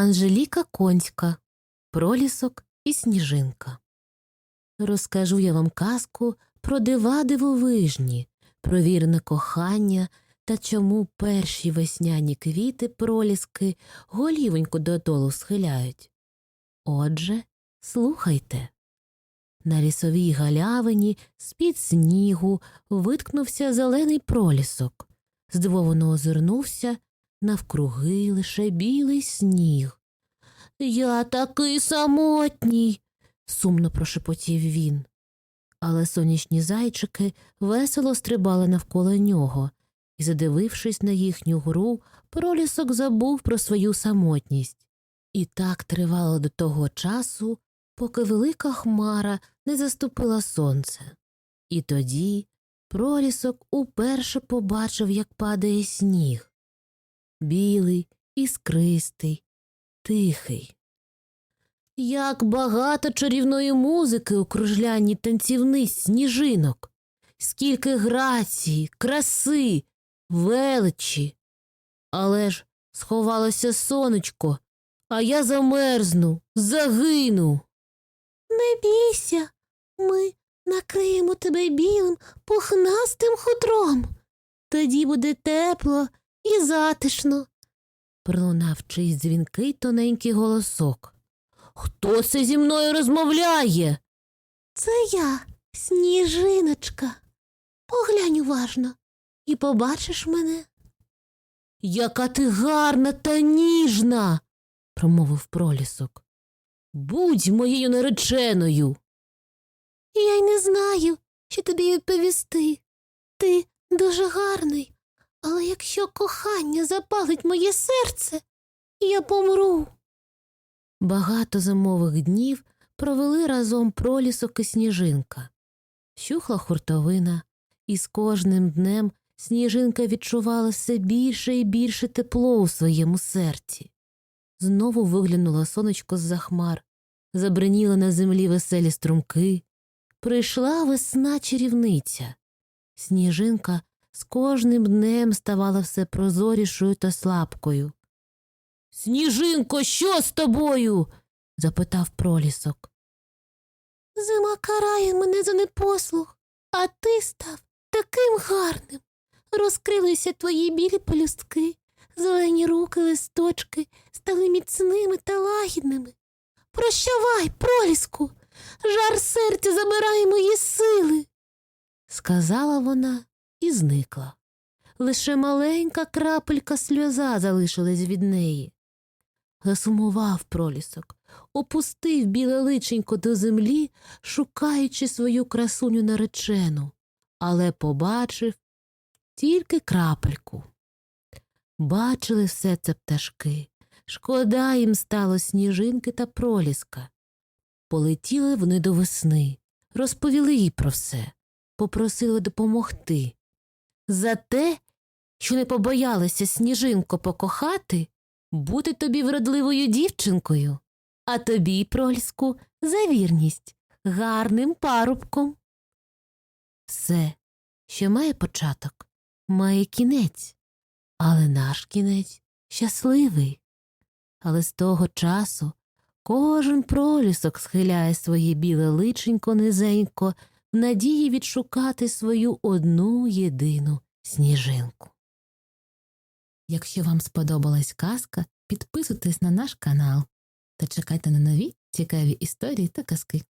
Анжеліка Конська, Пролісок і Сніжинка. Розкажу я вам казку про дива дивовижні, про вірне кохання та чому перші весняні квіти проліски голівоньку додолу схиляють. Отже, слухайте. На лісовій галявині з-під снігу виткнувся зелений пролісок. Здивовано озирнувся навкруги лише білий сніг. Я такий самотній, сумно прошепотів він. Але сонячні зайчики весело стрибали навколо нього, і, задивившись на їхню гру, пролісок забув про свою самотність. І так тривало до того часу, поки велика хмара не заступила сонце. І тоді пролісок уперше побачив, як падає сніг. Білий, іскристий, тихий. Як багато чарівної музики у кружлянні танцівниць сніжинок, скільки грації, краси, величі. Але ж сховалося сонечко, а я замерзну, загину. Не бійся, ми накриємо тебе білим пухнастим хутром. Тоді буде тепло і затишно. Пролунав чийсь дзвінкий тоненький голосок. Хто це зі мною розмовляє? Це я, сніжиночка. Поглянь уважно і побачиш мене. Яка ти гарна та ніжна, промовив пролісок. Будь моєю нареченою. Я й не знаю, що тобі відповісти. Ти дуже гарний, але якщо кохання запалить моє серце, я помру. Багато зимових днів провели разом пролісок і сніжинка. Щухла хуртовина, і з кожним днем сніжинка відчувала все більше і більше тепло у своєму серці. Знову виглянуло сонечко з за хмар, забриніли на землі веселі струмки. Прийшла весна чарівниця. Сніжинка з кожним днем ставала все прозорішою та слабкою. Сніжинко, що з тобою? запитав пролісок. Зима карає мене за непослух, а ти став таким гарним. Розкрилися твої білі пелюстки, зелені руки, листочки стали міцними та лагідними. Прощавай, проліску, жар серця забирає мої сили, сказала вона і зникла. Лише маленька крапелька сльоза залишилась від неї. Засумував пролісок, опустив біле личенько до землі, шукаючи свою красуню наречену, але побачив тільки крапельку. Бачили все це пташки. Шкода їм стало сніжинки та проліска. Полетіли вони до весни, розповіли їй про все, попросили допомогти. За те, що не побоялися сніжинко покохати, бути тобі вродливою дівчинкою, а тобі, прольську, за вірність, гарним парубком. Все, що має початок, має кінець, але наш кінець щасливий. Але з того часу кожен пролісок схиляє своє біле личенько низенько в надії відшукати свою одну єдину сніжинку. Якщо вам сподобалась казка, підписуйтесь на наш канал та чекайте на нові цікаві історії та казки.